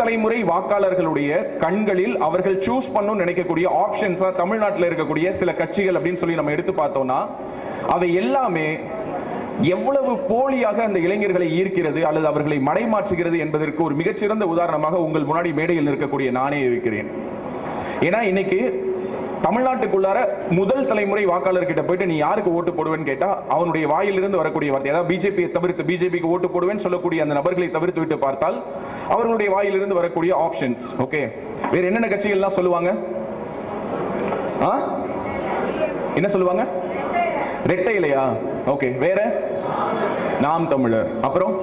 தலைமுறை வாக்காளர்களுடைய கண்களில் அவர்கள் சூஸ் பண்ணும் நினைக்கக்கூடிய ஆப்ஷன்ஸா தமிழ்நாட்டில் இருக்கக்கூடிய சில கட்சிகள் அப்படின்னு சொல்லி நம்ம எடுத்து பார்த்தோம்னா அதை எல்லாமே எவ்வளவு போலியாக அந்த இளைஞர்களை ஈர்க்கிறது அல்லது அவர்களை மடைமாற்றுகிறது என்பதற்கு ஒரு மிகச்சிறந்த உதாரணமாக உங்கள் முன்னாடி மேடையில் இருக்கக்கூடிய நானே இருக்கிறேன். ஏன்னா இன்னைக்கு தமிழ்நாட்டுக்குள்ளார முதல் தலைமுறை வாக்காளர்கிட்ட போயிட்டு நீ யாருக்கு ஓட்டு போடுவேன்னு கேட்டா அவனுடைய வாயிலிருந்து வரக்கூடிய வார்த்தை அதாவது பிஜேபியை தவிர்த்து பிஜேபிக்கு ஓட்டு போடுவேன்னு சொல்லக்கூடிய அந்த நபர்களை தவிர்த்து விட்டு பார்த்தால் அவர்களுடைய வாயிலிருந்து வரக்கூடிய ஆப்ஷன்ஸ் ஓகே வேற என்னென்ன கட்சிகள்லாம் சொல்லுவாங்க? ஆ? என்ன சொல்லுவாங்க? ரெட்டை இலையா? ஓகே வேற? நாம் தமிழர். அப்புறம்?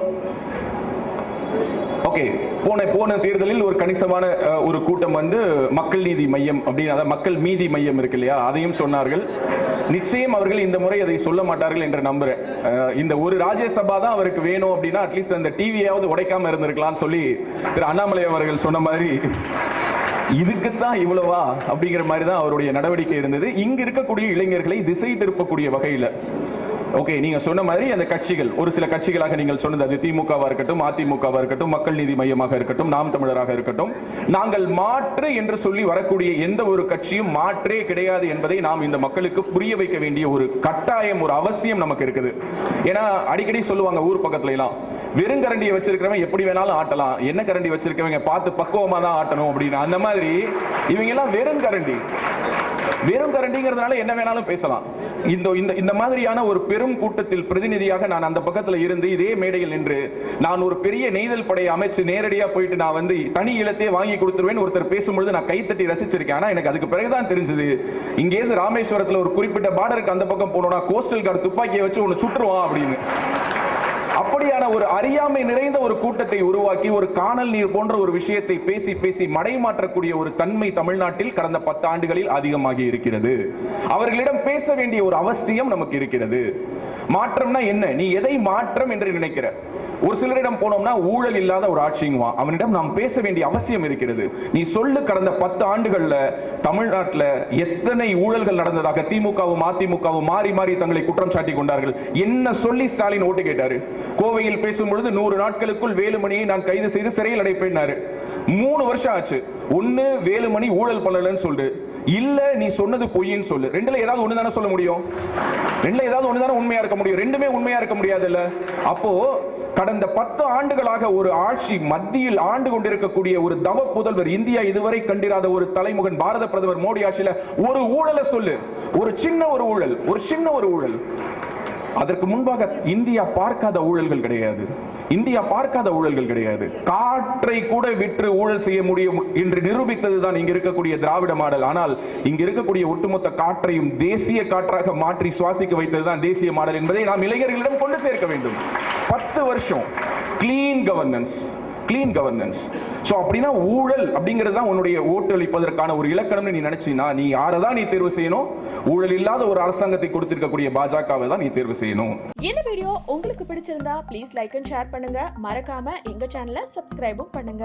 ஓகே போன போன தேர்தலில் ஒரு கணிசமான ஒரு கூட்டம் வந்து மக்கள் நீதி மையம் அப்படின்னு அதாவது மக்கள் மீதி மையம் இருக்கு இல்லையா? அதையும் சொன்னார்கள். நிச்சயம் அவர்கள் இந்த முறை அதை சொல்ல மாட்டார்கள் என்று நம்புறேன். இந்த ஒரு ராஜ்யசபா தான் அவருக்கு வேணும் அப்படின்னா அட்லீஸ்ட் அந்த டிவியாவது உடைக்காம இருந்திருக்கலாம்னு சொல்லி திரு அண்ணாமலை அவர்கள் சொன்ன மாதிரி இதுக்குத்தான் இவ்வளவா அப்படிங்கிற மாதிரி தான் அவருடைய நடவடிக்கை இருந்தது. இங்க இருக்கக்கூடிய இளைஞர்களை திசை திருப்பக்கூடிய வகையில ஓகே நீங்க சொன்ன மாதிரி அந்த கட்சிகள் ஒரு சில கட்சிகளாக நீங்கள் சொன்னது அது திமுகவா இருக்கட்டும் அதிமுகவா இருக்கட்டும் மக்கள் நீதி மையமாக இருக்கட்டும் நாம் தமிழராக இருக்கட்டும் நாங்கள் மாற்று என்று சொல்லி வரக்கூடிய எந்த ஒரு கட்சியும் மாற்றே கிடையாது என்பதை நாம் இந்த மக்களுக்கு புரிய வைக்க வேண்டிய ஒரு கட்டாயம் ஒரு அவசியம் நமக்கு இருக்குது. ஏன்னா அடிக்கடி சொல்லுவாங்க ஊர் பக்கத்துல எல்லாம் வெறும் கரண்டியை வச்சிருக்கிறவங்க எப்படி வேணாலும் ஆட்டலாம். என்ன கரண்டி வச்சிருக்கவங்க பார்த்து பக்குவமா தான் ஆட்டணும் அப்படின்னு. அந்த மாதிரி இவங்க எல்லாம் வெறுங்கரண்டி. வெறும் கரண்டிங்கிறதுனால என்ன வேணாலும் பேசலாம். இந்த இந்த இந்த மாதிரியான ஒரு பெரும் கூட்டத்தில் பிரதிநிதியாக நான் அந்த பக்கத்துல இருந்து இதே மேடையில் நின்று நான் ஒரு பெரிய நெய்தல் படையை அமைச்சு நேரடியா போயிட்டு நான் வந்து தனி இலத்தையே வாங்கி கொடுத்துருவேன் ஒருத்தர் பேசும்பொழுது நான் கைத்தட்டி ரசிச்சிருக்கேன். ஆனா எனக்கு அதுக்கு பிறகுதான் தெரிஞ்சது இங்கேருந்து ராமேஸ்வரத்துல ஒரு குறிப்பிட்ட பார்டருக்கு அந்த பக்கம் போனோம்னா கோஸ்டல் கார்டு துப்பாக்கியை வச்சு ஒன்னு சுட்டுருவான் அப்படின்னு. அப்படியான ஒரு அறியாமை நிறைந்த ஒரு கூட்டத்தை உருவாக்கி ஒரு காணல் நீர் போன்ற ஒரு விஷயத்தை பேசி பேசி மடைமாற்றக்கூடிய ஒரு தன்மை தமிழ்நாட்டில் கடந்த பத்து ஆண்டுகளில் அதிகமாகி இருக்கிறது. அவர்களிடம் பேச வேண்டிய ஒரு அவசியம் நமக்கு இருக்கிறது. மாற்றம்னா என்ன? நீ எதை மாற்றம் என்று நினைக்கிற? ஒரு சிலரிடம் போனோம்னா ஊழல் இல்லாத ஒரு ஆட்சிங்குவான் அவனிடம் நாம் பேச வேண்டிய அவசியம் இருக்கிறது. நீ சொல்லு கடந்த பத்து ஆண்டுகள்ல தமிழ்நாட்டில் எத்தனை ஊழல்கள் நடந்ததாக திமுகவும் அதிமுகவும் மாறி மாறி தங்களை குற்றம் சாட்டி கொண்டார்கள். என்ன சொல்லி ஸ்டாலின் ஓட்டு கேட்டாரு? கோவையில் பேசும்பொழுது நூறு நாட்களுக்குள் வேலுமணியை நான் கைது செய்து சிறையில் அடைப்பேன்னாரு. மூணு வருஷம் ஆச்சு. ஒன்னு வேலுமணி ஊழல் பண்ணலன்னு சொல்லு இல்ல நீ சொன்னது பொய்ன்னு சொல்லு. ரெண்டுல ஏதாவது ஒண்ணு தானே சொல்ல முடியும்? ரெண்டுல ஏதாவது ஒண்ணு தானே உண்மையா இருக்க முடியும்? ரெண்டுமே உண்மையா இருக்க முடியாதுல்ல? அப்போ கடந்த பத்து ஆண்டுகளாக ஒரு ஆட்சி மத்தியில் ஆண்டு கொண்டிருக்கக்கூடிய ஒரு தவ புதல்வர் இந்தியா இதுவரை கண்டிராத ஒரு தலைமுகன் பாரத பிரதமர் மோடி ஆட்சியில ஒரு ஊழலை சொல்லு. ஒரு சின்ன ஒரு ஊழல் ஒரு சின்ன ஒரு ஊழல். அதற்கு முன்பாக இந்தியா பார்க்காத ஊழல்கள் கிடையாது. இந்தியா பார்க்காத ஊழல்கள் கிடையாது. காற்றை கூட விற்று ஊழல் செய்ய முடியும் என்று நிரூபித்ததுதான் இங்க இருக்கக்கூடிய திராவிட மாடல். ஆனால் இங்க இருக்கக்கூடிய ஒட்டுமொத்த காற்றையும் தேசிய காற்றாக மாற்றி சுவாசிக்க வைத்ததுதான் தேசிய மாடல் என்பதை நாம் இளைஞர்களிடம் கொண்டு சேர்க்க வேண்டும். பத்து வருஷம் clean governance clean governance so அப்படின்னா ஊழல் அப்படிங்கிறது தான் உன்னுடைய ஓட்டு அளிப்பதற்கான ஒரு இலக்கணம்னு நீ நினைச்சினா நீ யாரை தான் நீ தேர்வு செய்யணும்? ஊழல் இல்லாத ஒரு அரசாங்கத்தை கொடுத்திருக்கக்கூடிய பாஜகவை தான் நீ தேர்வு செய்யணும். இந்த வீடியோ உங்களுக்கு பிடிச்சிருந்தா ப்ளீஸ் லைக் அண்ட் ஷேர் பண்ணுங்க. மறக்காம எங்க சேனலை சப்ஸ்கிரைபும் பண்ணுங்க.